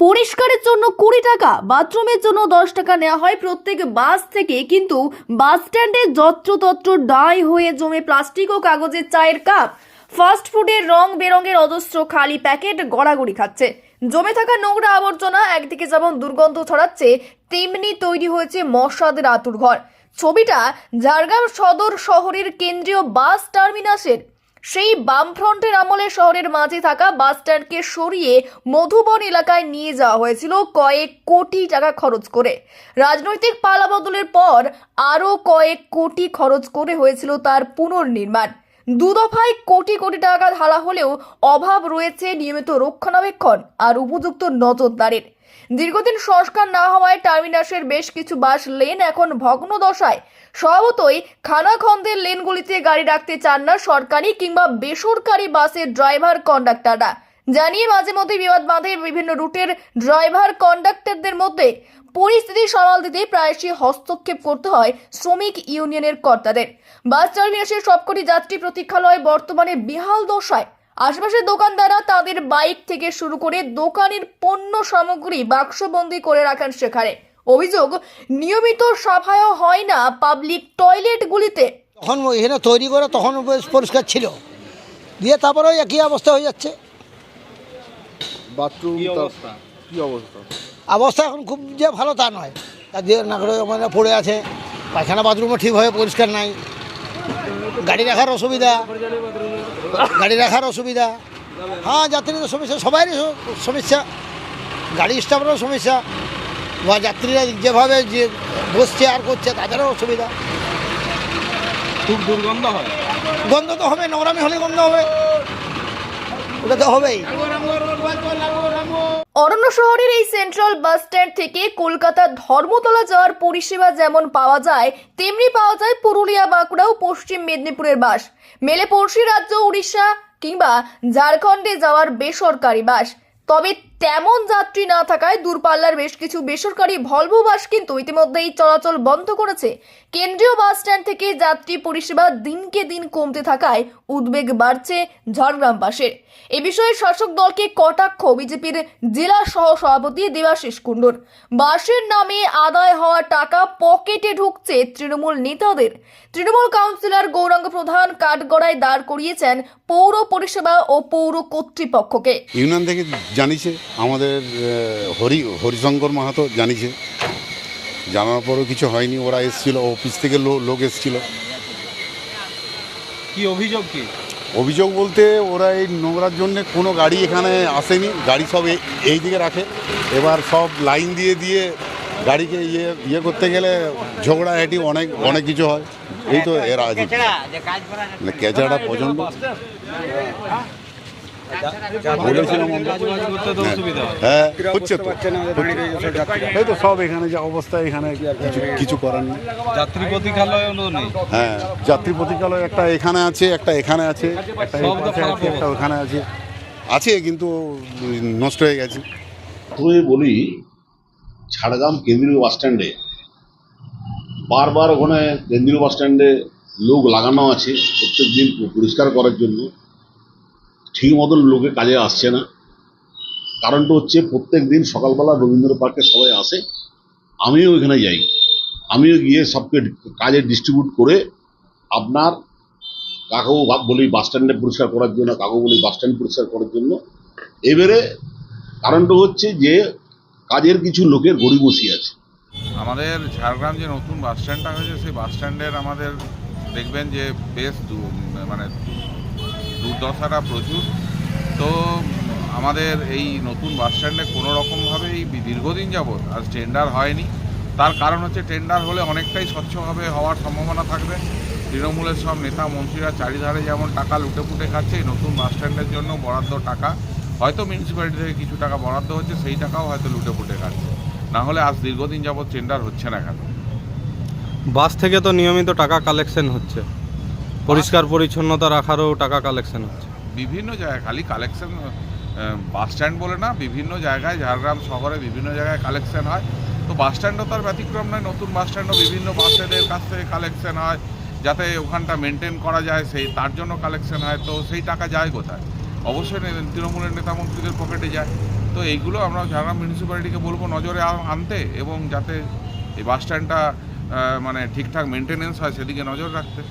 পরিষ্কারের জন্য কুড়ি টাকা, বাথরুমের জন্য দশ টাকা নেওয়া হয় প্রত্যেক বাস থেকে, কিন্তু বাস স্ট্যান্ডে যত্রতত্র ডাই হয়ে জমে প্লাস্টিক ও কাগজের চায়ের কাপ। ফাস্ট ফুডের রং বেরঙের অজস্র খালি প্যাকেট গড়াগড়ি খাচ্ছে। জমে থাকা নোংরা আবর্জনা একদিকে যেমন দুর্গন্ধ ছড়াচ্ছে, তেমনি তৈরি হয়েছে মশাদের আতুর ঘর। ছবিটা ঝাড়গ্রাম সদর শহরের কেন্দ্রীয় বাস টার্মিনাসের সেই বামফ্রন্টের আমলে শহরের মাঝে থাকা বাস স্ট্যান্ডকে সরিয়ে মধুবন এলাকায় নিয়ে যাওয়া হয়েছিল কয়েক কোটি টাকা খরচ করে। রাজনৈতিক পালাবদলের পর আরও কয়েক কোটি খরচ করে হয়েছিল তার পুনর্নির্মাণ। দুদফায় কোটি কোটি টাকা ধারা হলেও অভাব রয়েছে নিয়মিত রক্ষণাবেক্ষণ আর উপযুক্ত নজরদারের। দীর্ঘদিন সংস্কার না হওয়ায় টার্মিনাসের বেশ কিছু বাস লেন এখন ভগ্ন দশায়। স্বভাবতই খানাখন্দের লেনগুলিতে গাড়ি রাখতে চান না সরকারি কিংবা বেসরকারি বাসের ড্রাইভার কন্ডাক্টররা। জানিয়ে মাঝে মধ্যে বিবাদ বাঁধে বিভিন্ন রুটের ড্রাইভার কন্ডাক্টরদের মধ্যে। পরিস্থিতি সামাল দিতে প্রায়শই হস্তক্ষেপ করতে হয় শ্রমিক ইউনিয়নের কর্তাদের। বাস টার্মিনাসের সবকটি যাত্রী প্রতীক্ষালয় বর্তমানে বেহাল দশায়। আশেপাশের দোকানদাররা তাদের বাইক থেকে শুরু করে দোকানের পণ্য সামগ্রী বাক্সবন্দি করে রাখেন সেখানে। অভিযোগ, নিয়মিত সাফাইও হয় না পাবলিক টয়লেটগুলিতে। তখন এখানে তৈরি করে তখন পরিষ্কার ছিল। দিয়ে তারপরে একই অবস্থা হয়ে যাচ্ছে। বাথরুম কি অবস্থা? কি অবস্থা? অবস্থা এখন খুব যে ভালো তা নয়। তার দিয়ে না করে মানে পড়ে আছে। পায়খানা বাথরুমও ঠিকভাবে পরিষ্কার নাই। গাড়ি রাখার অসুবিধা। গাড়ি রাখার অসুবিধা। হ্যাঁ যাত্রীদের সমস্যা সবারই সমস্যা। গাড়ি স্টাফেরও সমস্যা। বা যাত্রীরা যেভাবে যে বসছে আর করছে তাদেরও অসুবিধা। খুব দুর্গন্ধ হয়। গন্ধ তো হবে নোংরামি হলে গন্ধ হবে। ওটা তো হবেই। অরণ্য শহরের এই সেন্ট্রাল বাস স্ট্যান্ড থেকে কলকাতা ধর্মতলা যাওয়ার পরিষেবা যেমন পাওয়া যায়, তেমনি পাওয়া যায় পুরুলিয়া, বাঁকুড়া ও পশ্চিম মেদিনীপুরের বাস। মেলে পড়শি রাজ্য, উড়িষ্যা কিংবা ঝাড়খণ্ডে যাওয়ার বেসরকারি বাস। তবে তেমন যাত্রী না থাকায় দূরপাল্লার বেশ কিছু বেসরকারি ভলভো বাস কিন্তু ইতিমধ্যেই চলাচল বন্ধ করেছে। কেন্দ্রীয় বাস স্ট্যান্ড থেকে যাত্রী পরিষেবা দিনকে দিন কমতে থাকায় উদ্বেগ বাড়ছে ঝাড়গ্রামবাসীর এ বিষয়ে শাসক দলকে কটাক্ষ, বিজেপির জেলা সহ সভাপতি দেবাশিস কুণ্ডুর। বাসের নামে আদায় হওয়া টাকা পকেটে ঢুকছে তৃণমূল নেতাদের। তৃণমূল কাউন্সিলর গৌরাঙ্গ প্রধান কাঠগড়ায় দাঁড় করিয়েছেন পৌর পরিষেবা ও পৌর কর্তৃপক্ষকে। ইউনিয়ন থেকে জানিয়েছে আমাদের হরি হরিশঙ্কর মাহাতো জানিয়েছে। জানার পরও কিছু হয়নি ওরা এসেছিল অফিস থেকে লো- লোক এসেছিল। কি অভিযোগ কি? অভিযোগ বলতে ওরা এই নোংরার জন্য কোনো গাড়ি এখানে আসেনি গাড়ি সব এই- দিকে রাখে। এবার সব লাইন দিয়ে দিয়ে গাড়িকে ইয়ে ইয়ে করতে গেলে ঝগড়াঝাটি অনেক অনেক কিছু হয়। এই তো এরা মানে কেঁচাটা প্রচণ্ড হয় হ্যাঁ হচ্ছে তো। এই তো সব এখানে যে অবস্থা এখানে কিছু কিছু করার নেই। যাত্রী হ্যাঁ যাত্রী প্রতীক্ষালয় একটা এখানে আছে একটা এখানে আছে একটা আছে, একটা ওখানে আছে। আছে কিন্তু নষ্ট হয়ে গেছে। প্রথমে বলি ঝাড়গ্রাম কেন্দ্রীয় বাস স্ট্যান্ডে বারবার ওখানে কেন্দ্রীয় বাস স্ট্যান্ডে লোক লাগানো আছে প্রত্যেক দিন পরিষ্কার করার জন্য। ঠিক মতন লোকে কাজে আসছে না। কারণটা হচ্ছে প্রত্যেক দিন সকালবেলা রবীন্দ্র পার্কে সবাই আসে। আমিও এখানে যাই। আমিও গিয়ে সবকে কাজে ডিস্ট্রিবিউট করে আপনার ভাব- বলি বাস স্ট্যান্ডে পরিষ্কার করার জন্য কাকেও বলি বাস স্ট্যান্ড পরিষ্কার করার জন্য। এবারে কারণটা হচ্ছে যে কাজের কিছু লোকের গড়ি বসি আছে। আমাদের ঝাড়গ্রাম যে নতুন বাস স্ট্যান্ডটা হয়েছে, সেই বাস স্ট্যান্ডের আমাদের দেখবেন যে বেশ মানে দুর্দশাটা প্রচুর। তো আমাদের এই নতুন বাস স্ট্যান্ডে কোনো রকমভাবেই দীর্ঘদিন যাবৎ আর টেন্ডার হয়নি। তার কারণ হচ্ছে টেন্ডার হলে অনেকটাই স্বচ্ছভাবে হওয়ার সম্ভাবনা থাকবে। তৃণমূলের সব নেতা, মন্ত্রীরা চারিধারে যেমন টাকা লুটে পুটে খাচ্ছে, এই নতুন বাস স্ট্যান্ডের জন্য বরাদ্দ টাকা। হয়তো মিউনিসিপ্যালিটি থেকে কিছু টাকা বরাদ্দ হচ্ছে, সেই টাকাও হয়তো লুটে পুটে খাচ্ছে। না হলে আজ দীর্ঘদিন যাবৎ টেন্ডার হচ্ছে না কেন? বাস থেকে তো নিয়মিত টাকা কালেকশন হচ্ছে। পরিষ্কার পরিচ্ছন্নতা রাখারও টাকা কালেকশন হচ্ছে। বিভিন্ন জায়গায়, খালি কালেকশন বাস স্ট্যান্ড বলে না, বিভিন্ন জায়গায়, ঝাড়গ্রাম শহরে বিভিন্ন জায়গায় কালেকশন হয়। তো বাস স্ট্যান্ডও তার ব্যতিক্রম নয়, নতুন বাস স্ট্যান্ডও বিভিন্ন বাসেদের কাছ থেকে কালেকশন হয়, যাতে ওখানটা মেনটেন করা যায়, সেই, তার জন্য কালেকশন হয়। তো সেই টাকা যায় কোথায়? অবশ্যই তৃণমূলের নেতা মন্ত্রীদের পকেটে যায়। তো এইগুলো আমরা ঝাড়গ্রাম মিউনিসিপ্যালিটিকে বলব নজরে আনতে এবং যাতে এই বাস স্ট্যান্ডটা মানে ঠিকঠাক মেনটেনেন্স হয়, সেদিকে নজর রাখতে।